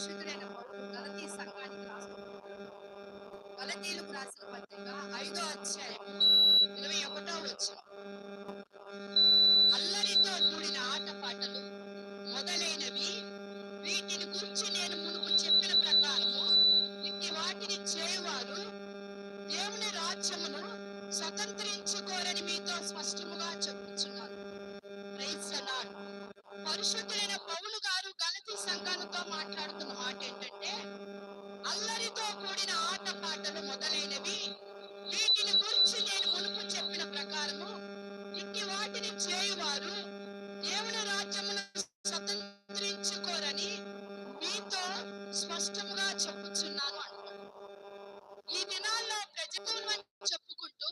పరిశుద్ధుడైన గలతీ సంఘానికి గలతీలకు రాసిన పత్రిక ఐదో అధ్యాయం ఇరవై ఒకటో వచ్చిన అల్లరితో కూడిన ఆటపాటలు మొదలైనవి చెప్పుచున్నాను ఈ దినాల్లో ప్రజలు అని చెప్పుకుంటూ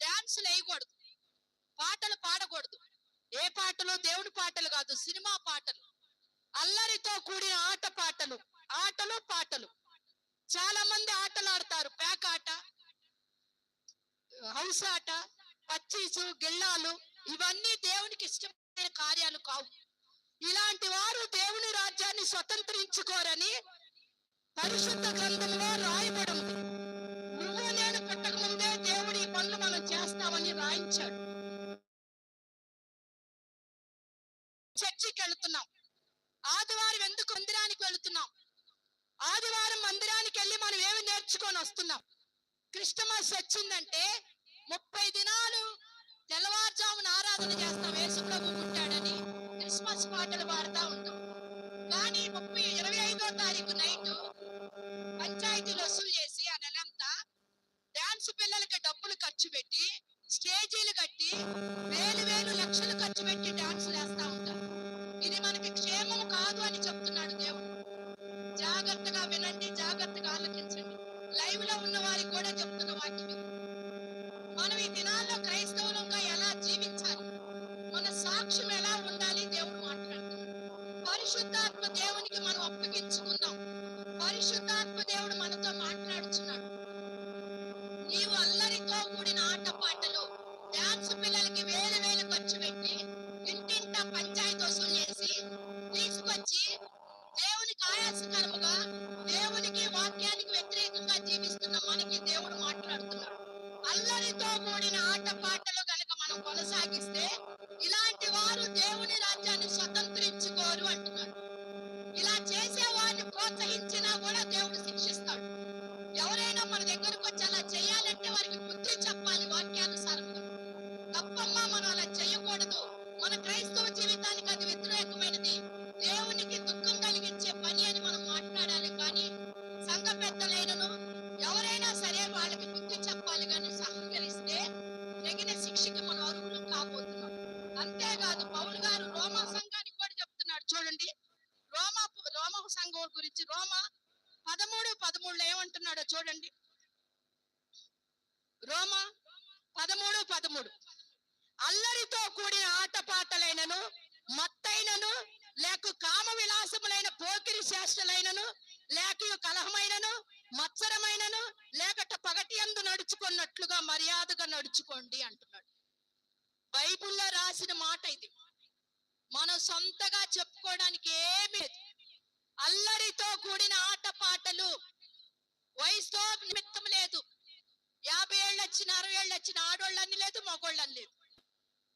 డాన్సులు వేయకూడదు పాటలు పాడకూడదు. ఏ పాటలు? దేవుడి పాటలు కాదు సినిమా పాటలు. అల్లరితో కూడిన ఆట పాటలు ఆటలు పాటలు. చాలా మంది ఆటలు ఆడతారు. ప్యాక్ ఆట హౌస్ ఆట పచ్చీసు గిళ్ళాలు ఇవన్నీ దేవునికి ఇష్టమైన కార్యాలు కావు. ఇలాంటి వారు దేవుని రాజ్యాన్ని స్వతంత్రించుకోరని పరిశుద్ధ గ్రంథంలో రాయబడి ఉంది నువ్వు నేను పుట్టక ముందే దేవుడి ఈ పనులు మనం చేస్తామని రాయించాడు. చర్చికి వెళుతున్నాం. ఆదివారం ఎందుకు మందిరానికి వెళుతున్నాం? ఆదివారం మందిరానికి వెళ్ళి మనం ఏమి నేర్చుకొని వస్తున్నాం? క్రిస్టమస్ వచ్చిందంటే ముప్పై దినాలు తెల్లవారుజామున ఆరాధన చేస్తాం. వేసుప్రభు పుట్టాడని క్రిస్మస్ పాటలు పాడుతూ ఉంటాం. కానీ ముప్పై ఇరవై ఐదో తారీఖు నైట్ పంచాయతీలు వసూలు చేసి ఆ నెలంతా డాన్స్ పిల్లలకి డబ్బులు ఖర్చు పెట్టి స్టేజీలు కట్టి వేలు వేలు లక్షలు ఖర్చు పెట్టి డాన్స్ వేస్తా ఉంటారు. ఇది మనకి క్షేమం కాదు అని చెప్తున్నాడు దేవుడు. జాగ్రత్తగా వినండి జాగ్రత్తగా ఆలోచించండి. లైవ్లో ఉన్న వారికి కూడా చెప్తున్న వాటిని మనం ఈ దినాల్లో క్రైస్తవులంగా ఎలా జీవించాలి? మన సాక్ష్యం ఎలా ఉండాలి? దేవుడు మాట్లాడుతున్నాడు. పరిశుద్ధాత్మ దేవునికి మనం అప్పగించుకుందాం పరిశుద్ధాత్మ దేవుడు మనతో మాట్లాడుచున్నాడు. నీవు అల్లరితో కూడిన ఆట పాటలు డాన్స్ పిల్లలకి వేలు వేలు ఖర్చు పెట్టి ఇంటింట పంచాయతీ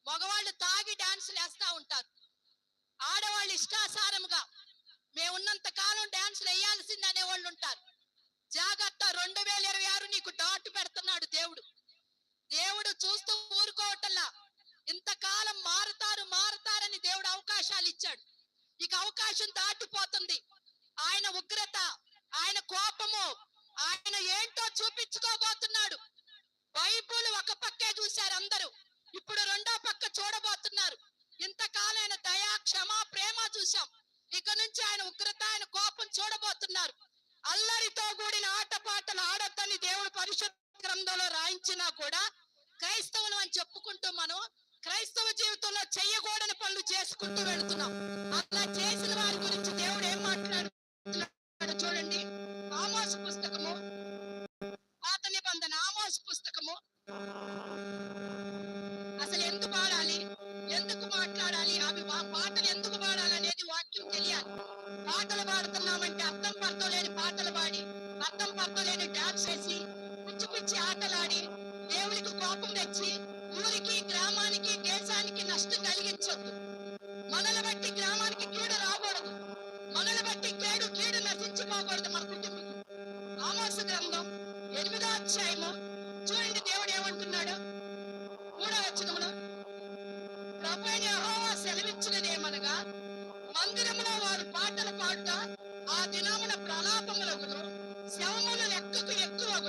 మగవాళ్ళు తాగి డాన్సులు వేస్తూ ఉంటారు. ఆడవాళ్ళు ఇష్టాసారముగా మేమున్నంత కాలం డాన్సులు వేయాల్సింది అనే వాళ్ళు ఉంటారు. జాగ్రత్త రెండు వేల ఇరవై ఆరు నీకు డాట్ పెడుతున్నాడు దేవుడు. దేవుడు చూస్తూ ఊరుకోవటంలా ఇంతకాలం మారుతారు మారుతారని దేవుడు అవకాశాలు ఇచ్చాడు. ఇక అవకాశం దాటిపోతుంది. ఆయన ఉగ్రత ఆయన కోపము ఆయన ఏంటో చూపించుకోబోతున్నాడు. బైబుల్ ఒక పక్కే చూశారు అందరూ. ఇప్పుడు రెండో పక్క చూడబోతున్నారు. ఇంతకాలం ఆయన దయా క్షమ ప్రేమ చూశాం. ఇక నుంచి ఆయన ఉగ్రత ఆయన కోపం చూడబోతున్నారు. అల్లరితో కూడిన ఆటపాటలు ఆడొద్దని దేవుడు పరిశుద్ధ గ్రంథంలో రాయించినా కూడా క్రైస్తవులు అని చెప్పుకుంటూ మనం క్రైస్తవ జీవితంలో చెయ్యకూడని పనులు చేసుకుంటూ వెళుతున్నాం.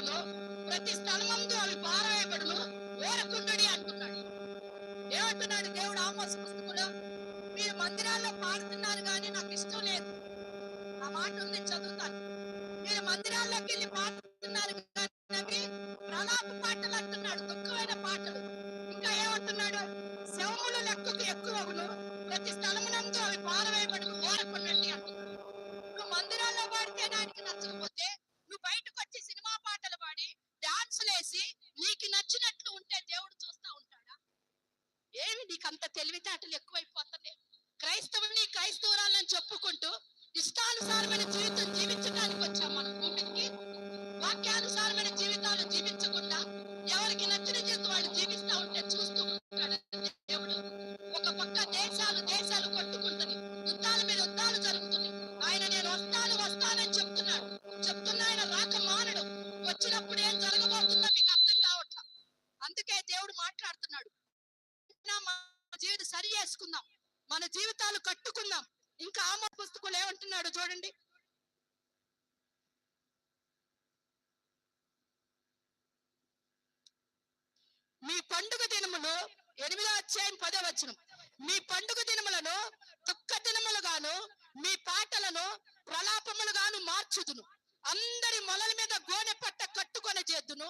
ఎక్కువగును ప్రతి స్థలమందు అవి పారవేయబడును. ఓరకుండుడి అంటున్నాడు. ఏమంటున్నాడు దేవుడు ఆమోస్ పుస్తకంలో మీరు మందిరాల్లో పాడుతున్నారు కానీ నాకు ఇష్టం లేదు. ఆ మాట ఉంది చదువుతాను. మీరు మందిరాల్లోకి వెళ్ళి పాడుతున్నారు కానీ ప్రలాప పాటలు అంటున్నాడు. దుఃఖమైన పాటలు. ఇంకా ఏమంటున్నాడు? శవముల లెక్కకు ఎక్కువగును. ప్రతి స్థలమునందు అవి పారవేయబడును. ఓరకుండండి అంటున్నాడు. నువ్వు మందిరాల్లో పాడితే దానికి నచ్చకపోతే నువ్వు బయటకు వచ్చేసి సినిమా పాటలు పాడి డాన్సులు వేసి నీకు నచ్చినట్లు ఉంటే దేవుడు చూస్తా ఉంటాడా? ఏమి నీకు అంత తెలివితేటలు ఎక్కువైపోతున్నాయి? క్రైస్తవుని క్రైస్తవురాలని చెప్పుకుంటూ ఇష్టానుసారమైన ప్రలాపములుగాను మార్చుదును. అందరి మొలల మీద గోనె పట్ట కట్టుకొని చేద్దును.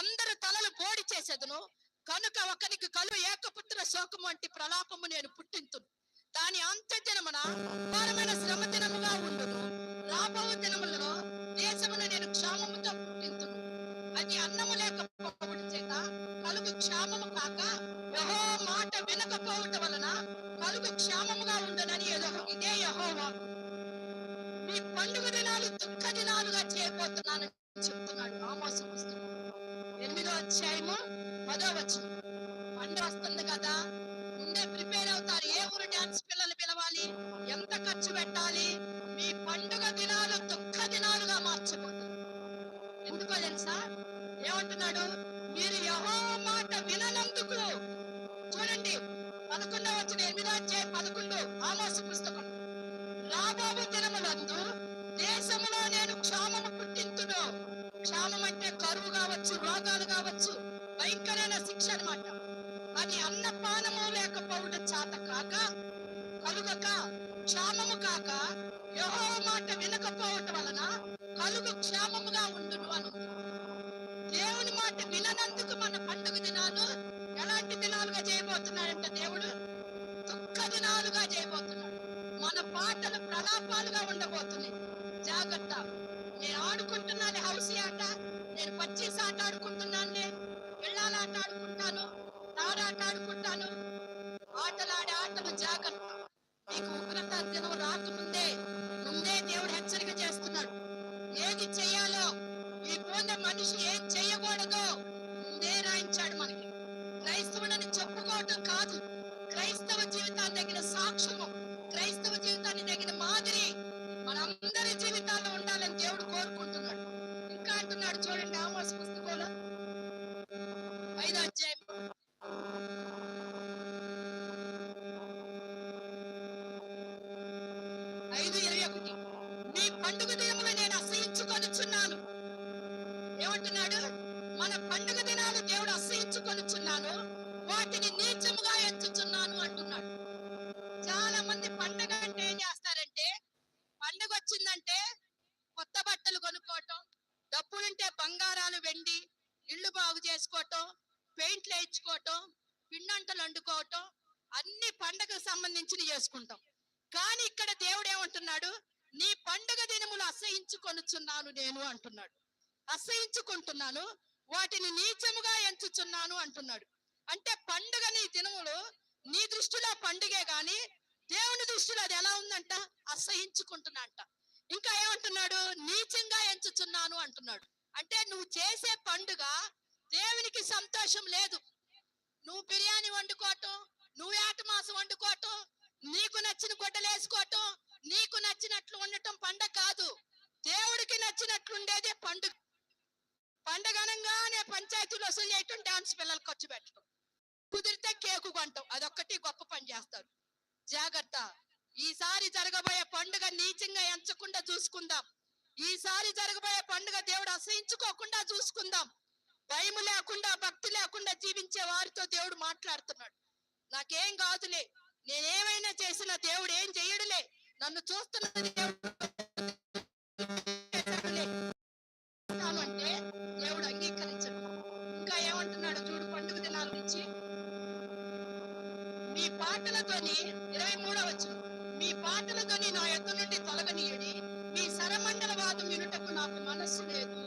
అందరు తలలు బోడి చేసేదును. కనుక ఒకనికి కలు ఏకపుత్ర శోకము వంటి ప్రలాపము నేను పుట్టింతును. దాని అంత్యజనమున దినమున శ్రమ దినముగా ఉండును. రాబో దినములలో దేశమున నేను క్షామముతో పుట్టింతును. అది అన్నము లేకపోవడం చేత కలుగు క్షామము కాక యహో మాట వినకపోవటం వలన కలుగు క్షామముగా ఉండనని ఏదో ఇదే యహో వాకు మీ పండుగ దినాలు దుఃఖ దినాలుగా చేయబోతున్నాను చెప్తున్నాడు ఆమోస పుస్తకం. ఎనిమిదో అధ్యాయము పదో వచ్చి పండుగ వస్తుంది కదా ముందే ప్రిపేర్ అవుతారు. ఏ ఊరు డాన్స్ పిల్లలు పిలవాలి? ఎంత ఖర్చు పెట్టాలి? మీ పండుగ దినాలు దుఃఖ దినాలుగా మార్చబోతున్నారు ఎందుకో తెలుసా? ఏమంటున్నాడు? మీరు యహో మాట విననందుకు. చూడండి పదకొండవ వచ్చిన ఎనిమిదో అధ్యాయం పదకొండు ఆమోస పుస్తకం. రాబోదు దినములందు దేశములో నేను క్షామము పుట్టింతును. క్షామం అంటే కరువు కావచ్చు రోగాలు కావచ్చు భయంకరమైన శిక్ష అనమాట అది అన్నపానము లేకపోవుట చేత కాక కలుగక క్షామము కాక యహో మాట వినకపోవటం వలన కలుగు క్షామముగా ఉండును అను దేవుని మాట విననందుకు మన పండుగ దినాలు ఎలాంటి దినాలుగా చేయబోతున్నాడంటే దేవుడు దుఃఖ దినాలుగా చేయబోతున్నాడు. మాటలు ప్రలాపాలుగా ఉండబోతున్నాయి. జాగ్రత్త. నేను ఆడుకుంటున్నాను హౌసీ ఆట. నేను పచ్చీస్ ఆట ఆడుకుంటున్నాను పిల్లల ఆట ఆడుకుంటాను. తారాట ఆడుకుంటాను. ఆటలాడే ఆటలు జాగ్రత్త. నీకు దేవుడు అసహించుకొనిచున్నాను వాటిని నీచముగా ఎంచుచున్నాను అంటున్నాడు. చాలా మంది పండుగ అంటే ఏం చేస్తారంటే పండుగ వచ్చిందంటే కొత్త బట్టలు కొనుక్కోవటం డబ్బులుంటే బంగారాలు వెండి ఇల్లు బాగు చేసుకోవటం పెయింట్లు వేయించుకోవటం పిండంటలు వండుకోవటం అన్ని పండగకు సంబంధించి చేసుకుంటాం. కానీ ఇక్కడ దేవుడు ఏమంటున్నాడు? నీ పండుగ దినములు అసహించుకొనుచున్నాను నేను అంటున్నాడు. అసహించుకుంటున్నాను వాటిని నీచముగా ఎంచుచున్నాను అంటున్నాడు. అంటే పండుగ నీ దినములు నీ దృష్టిలో పండుగే గాని దేవుని దృష్టిలో అది ఎలా ఉందంట? అసహించుకుంటున్నా అంట ఇంకా ఏమంటున్నాడు? నీచంగా ఎంచుచున్నాను అంటున్నాడు. అంటే నువ్వు చేసే పండుగ దేవునికి సంతోషం లేదు. నువ్వు బిర్యానీ వండుకోవటం నువ్వు ఏటమాసం వండుకోవటం నీకు నచ్చిన గొడ్డలు వేసుకోవటం నీకు నచ్చినట్లు ఉండటం పండగ కాదు. దేవుడికి నచ్చినట్లుండేదే పండుగ. పండగనంగానే పంచాయతీలు వసూలు చేయటం డాన్స్ పిల్లలు ఖర్చు పెట్టడం కుదిరితే కేకు కొంటాం. అదొక్కటి గొప్ప పని చేస్తారు. జాగ్రత్త. ఈసారి జరగబోయే పండుగ నీచంగా ఎంచకుండా చూసుకుందాం. ఈసారి జరగబోయే పండుగ దేవుడు అసహించుకోకుండా చూసుకుందాం. భయం లేకుండా భక్తి లేకుండా జీవించే వారితో దేవుడు మాట్లాడుతున్నాడు. నాకేం కాదులే. నేనేమైనా చేసిన దేవుడు ఏం చేయడులే. నన్ను చూస్తున్న దేవుడు మీ పాటలతోని ఇరవై మూడవచ్చు మీ పాటలతోని నా ఎత్తు నుండి తొలగనీయడి. మీ సరమండల వాదం వినుటకు నాకు మనస్సు లేదు.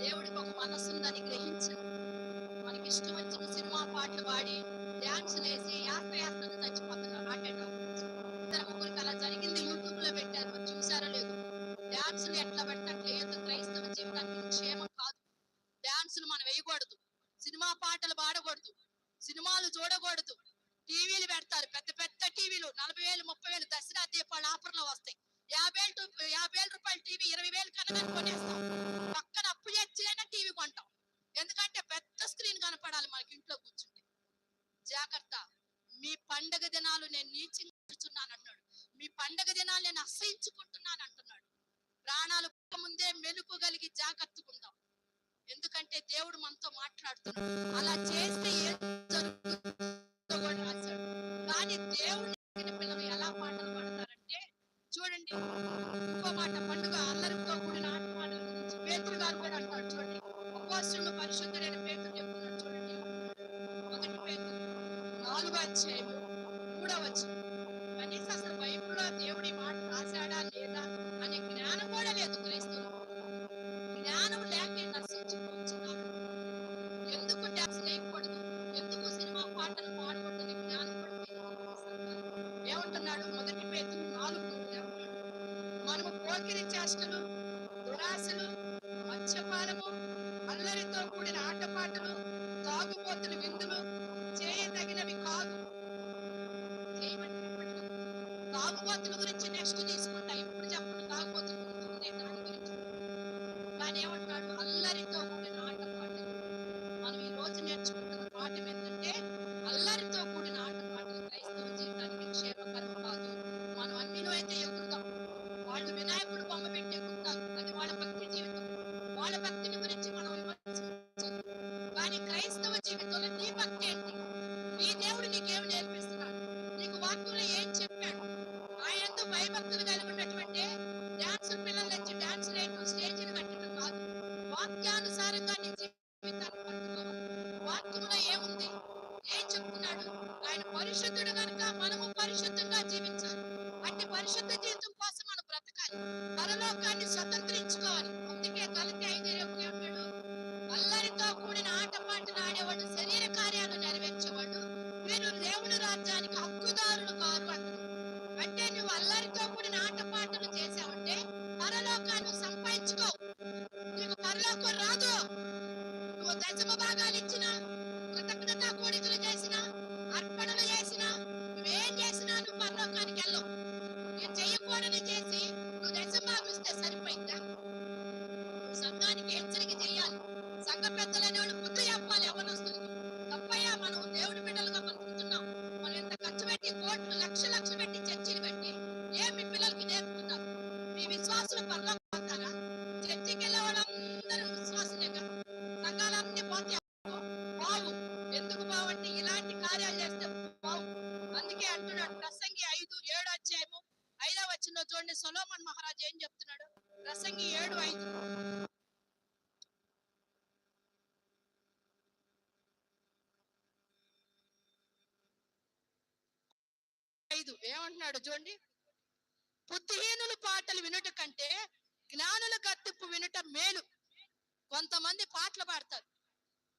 దేవుడికి ఒక మనస్సు ఉందని గ్రహించు మనకి ఇష్టం వచ్చిన సినిమా పాటలు పాడి డాన్స్ వేసి యాత్ర యాత్రను చచ్చిపోతున్నారు. అంటే పండగ దినాలు నేను నీచింగా కూర్చున్నాను అన్నాడు మీ పండగ దినాలు నేను అసహించుకుంటున్నాను అంటున్నాడు ప్రాణాలు ముందే మెలుపు కలిగి జాగ్రత్తగా ఎందుకంటే దేవుడు మనతో మాట్లాడుతున్నాడు. అలా చేస్తే ఏం కానీ దేవుడు పిల్లలు ఎలా పాటలు పాడతారంటే చూడండి అంటున్నాడు మొదటి పేరు నాలుగు మనము పోకిరి చేష్టలు దురాశలు మత్స్యపానము అల్లరితో కూడిన ఆటపాటలు తాగుబోతుల విందులు చేయదగినవి కాదు. తాగుబోతుల గురించి నెక్స్ట్ తీసుకుంటాం ప్రసంగి ఏడు ఐదు. ఐదు. ఏమంటున్నాడు చూడండి. బుద్ధిహీనుల పాటలు వినుట కంటే జ్ఞానుల కత్తిప్పు వినుట మేలు. కొంతమంది పాటలు పాడతారు.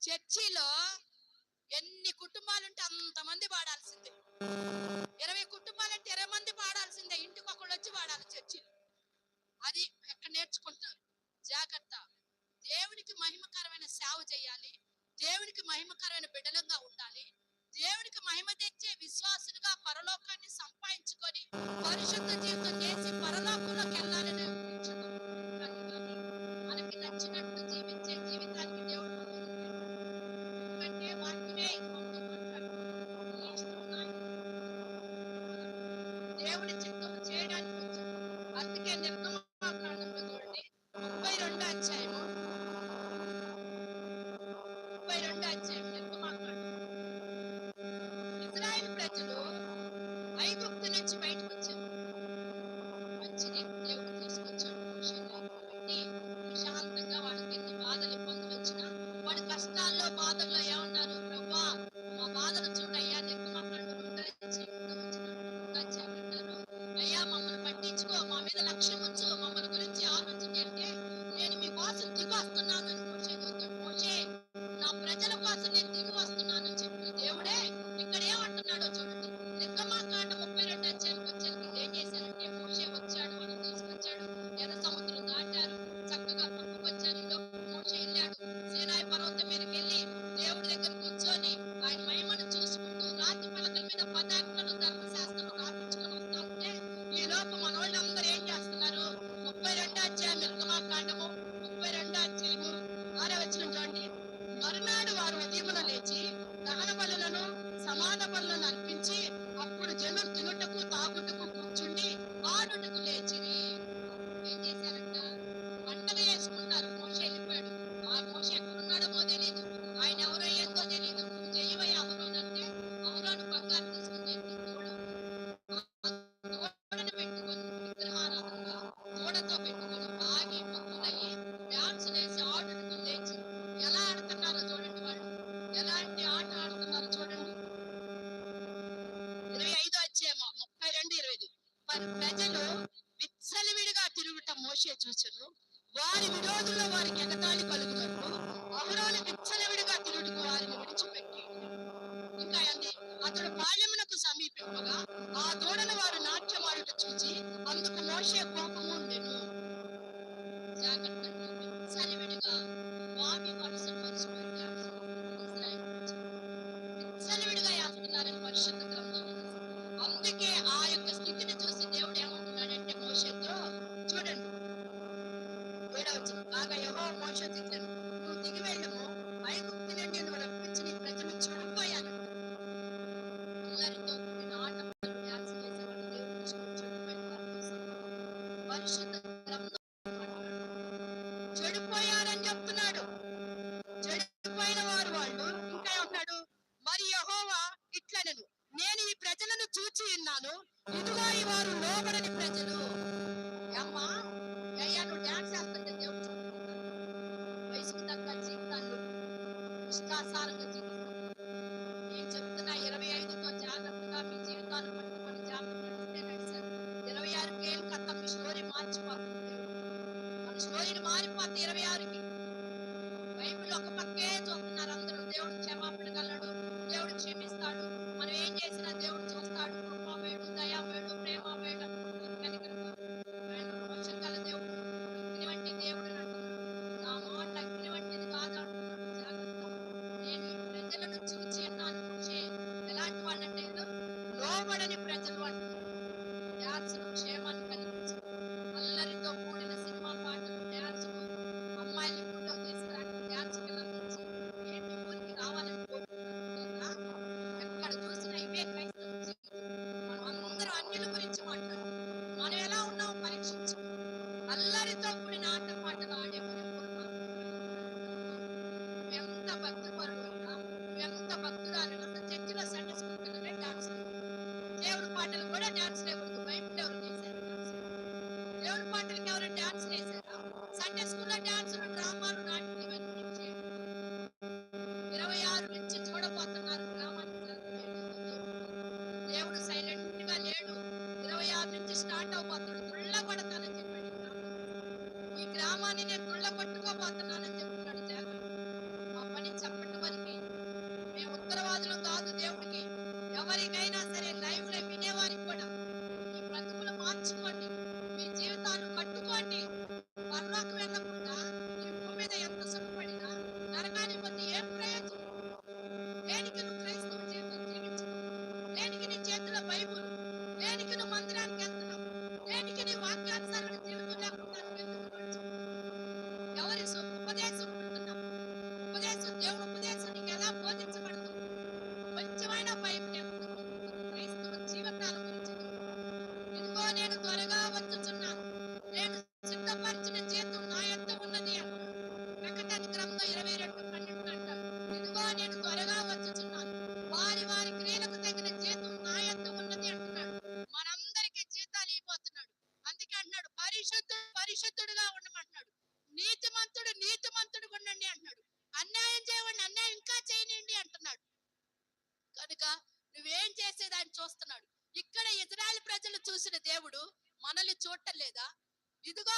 చర్చిలో ఎన్ని కుటుంబాలుంటే అంతమంది పాడాల్సిందే. ఇరవై కుటుంబాలంటే ఇరవై మంది సేవ చేయాలి. దేవునికి మహిమకరమైన బిడ్డలంగా ఉండాలి. దేవునికి మహిమ తెచ్చే విశ్వాసులుగా పరలోకాన్ని సంపాదించుకొని పరిశుద్ధ జీవితం చేసి పరలో automatically చూచను. వారి విరోధుల్లో వారికి ఎగతాళి పలుకు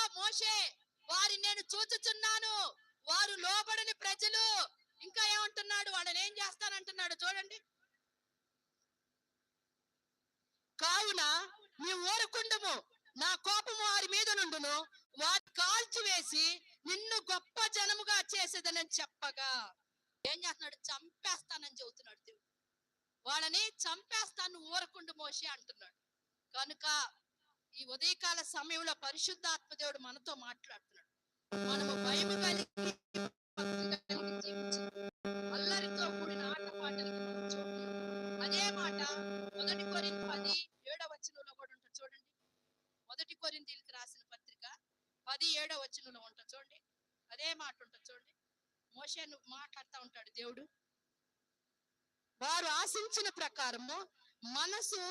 మోషే వారి నేను చూచుచున్నాను. వారు లోబడని ప్రజలు. ఇంకా ఏమంటున్నాడు? వాళ్ళని ఏం చేస్తానంటున్నాడు చూడండి. కావున నీ ఊరకుండము నా కోపము వారి మీద నుండును. వారి కాల్చివేసి నిన్ను గొప్ప జనముగా చేసేదనని చెప్పగా. ఏం చేస్తున్నాడు? చంపేస్తానని చెబుతున్నాడు దేవుడు. వాళ్ళని చంపేస్తాను ఊరకుండు మోషే అంటున్నాడు. కనుక ఈ ఉదయకాల సమయంలో పరిశుద్ధాత్మ దేవుడు మనతో మాట్లాడుతున్నాడు. మనము భయము కలిగి అల్లరితో కూడిన ఆటపాటలకి అదే మాట మొదటి కొరింది పది ఏడవ వచనంలో కూడా ఉంటుంది. చూడండి. మొదటి కొరిందీలకి రాసిన పత్రిక పది ఏడవ వచనంలో ఉంటుంది. చూడండి. అదే మాట ఉంటుంది. చూడండి. మోషేను మాట్లాడుతూ ఉంటాడు దేవుడు. వారు ఆశించిన ప్రకారము మనసు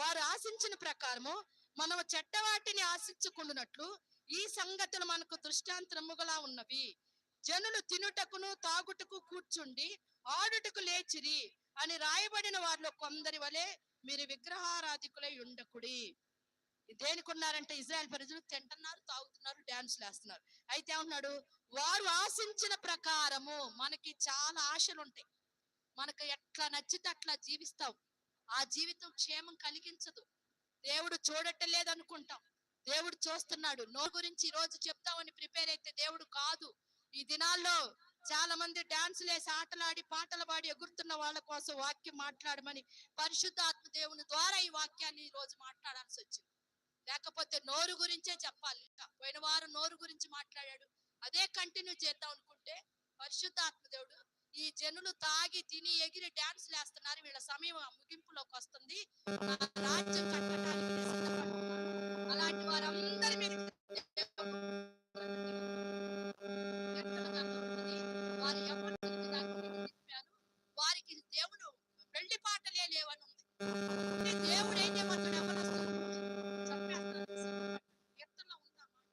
వారు ఆశించిన ప్రకారము మనము చెడ్డవాటిని ఆశించుకుంటున్నట్లు ఈ సంగతులు మనకు దృష్టాంతరముగా ఉన్నవి. జనులు తినుటకును తాగుటకు కూర్చుండి ఆడుటకు లేచిరి అని రాయబడిన వారిలో కొందరి వలె మీరు విగ్రహారాధికులై ఉండకుడి. దేనికి ఉన్నారంటే ఇజ్రాయెల్ ప్రజలు తింటున్నారు తాగుతున్నారు డాన్స్ వేస్తున్నారు అయితే ఏమంటున్నాడు? వారు ఆశించిన ప్రకారము మనకి చాలా ఆశలు ఉంటాయి మనకు ఎట్లా నచ్చితే అట్లా జీవిస్తాం. ఆ జీవితం క్షేమం కలిగించదు. దేవుడు చూడటం అనుకుంటాం దేవుడు చూస్తున్నాడు. నో గురించి ఈ రోజు చెప్తామని ప్రిపేర్ అయితే దేవుడు కాదు. ఈ దినాల్లో చాలా మంది డాన్సులు వేసి ఆటలాడి పాటలు పాడి ఎగురుతున్న వాళ్ళ కోసం వాక్యం మాట్లాడమని పరిశుద్ధాత్మ దేవుని ద్వారా ఈ వాక్యాన్ని ఈ రోజు మాట్లాడాల్సి వచ్చింది. లేకపోతే నోరు గురించే చెప్పాలి. పోయిన వారం నోరు గురించి మాట్లాడాడు. అదే కంటిన్యూ చేద్దాం అనుకుంటే పరిశుద్ధాత్మ దేవుడు ఈ జనులు తాగి తిని ఎగిరి డాన్స్ వేస్తున్నారు వీళ్ళ సమయం ముగింపులోకి వస్తుంది. రాజ్యం కట్టడానికి అలాంటి వారందరి మీద ఎక్కడగా దొరుకుతుంది? వారి యవ్వనులకు దాన్ని నేను తిప్పాను. వారికి దేవుడు పెళ్ళి పాటలే లేవని ఉంది అంటే దేవుడు ఏం చేయబోతున్నాడు యవ్వనస్తులను చంపేస్తానని సిద్ధపడ్డాడు. కీర్తనలో ఉంది ఆ మాట.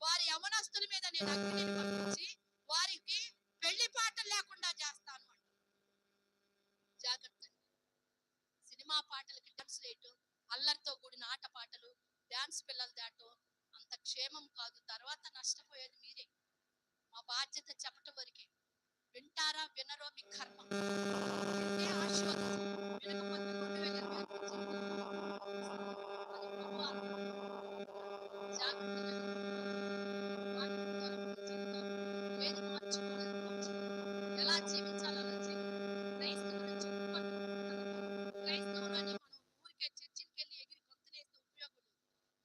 వారి యవనస్తుల మీద నేను అగ్నిని పంపించి వారికి పెళ్ళి పాటలు లేకుండా చేస్తాను అంట జాగ్రత్త అండి. సినిమా పాటలకి డాన్స్ వేయటం అల్లరితో కూడిన ఆట పాటలు డాన్స్ పిల్లలు దాటం అంత క్షేమం కాదు తర్వాత నష్టపోయేది మీరే. మా బాధ్యత చెప్పటం వరకే. వింటారా వినరో మీ కర్మ వింటే ఆశీర్వాదం వినకపోతే రెండు వేల ఇరవై ఆరు నుంచి అది ప్రభు ఆత్మ. జాగ్రత్తగా వాక్యం ద్వారా మన జీవితం ఏది మార్చుకోవాలో మార్చుకోవాలి. ఎలా జీవించాలో అలా జీవించాలి. క్రైస్తవులు చెప్పుకుంటారు. క్రైస్తవులు అని మనం ఊరికే చర్చికి వెళ్ళి ఎగిరి గొంతులేస్తే ఉపయోగం లేదు.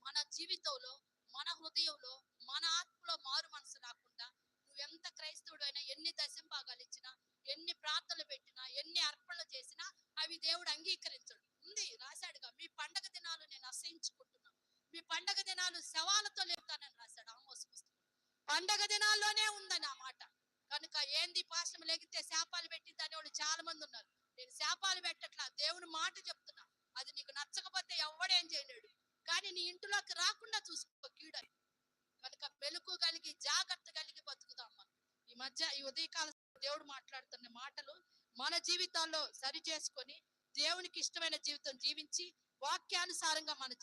మన జీవితంలో మన హృదయంలో మన ఆత్మలో మారు మనసు రాకుండా నువ్వెంత క్రైస్తవుడు అయినా ఎన్ని దశంభాగాలు ఇచ్చినా ఎన్ని ప్రార్థనలు పెట్టినా ఎన్ని అర్పణలు చేసినా అవి దేవుడు అంగీకరించడు ఉంది రాశాడుగా మీ పండగ దినాలు నేను అసహించుకుంటున్నా మీ పండగ దినాలు శవాలతో లేపుతానని రాశాడు ఆమోస్ పుస్తకం పండగ ఉందని ఆ మాట కనుక ఏంది పాశ్రమ లెగితే శాపాలు పెట్టింది అనేవాళ్ళు చాలా మంది ఉన్నారు. నేను శాపాలు పెట్టట్లా దేవుని మాట చెప్తున్నా. అది నీకు నచ్చకపోతే ఎవడేం చేయలేడు. కానీ నీ ఇంటిలోకి రాకుండా చూసుకో కీడని కనుక మెలకు కలిగి జాగ్రత్త కలిగి బతుకుదాం మనం. ఈ మధ్య ఈ ఉదయకాల దేవుడు మాట్లాడుతున్న మాటలు మన జీవితాల్లో సరి చేసుకొని దేవునికి ఇష్టమైన జీవితం జీవించి వాక్యానుసారంగా మన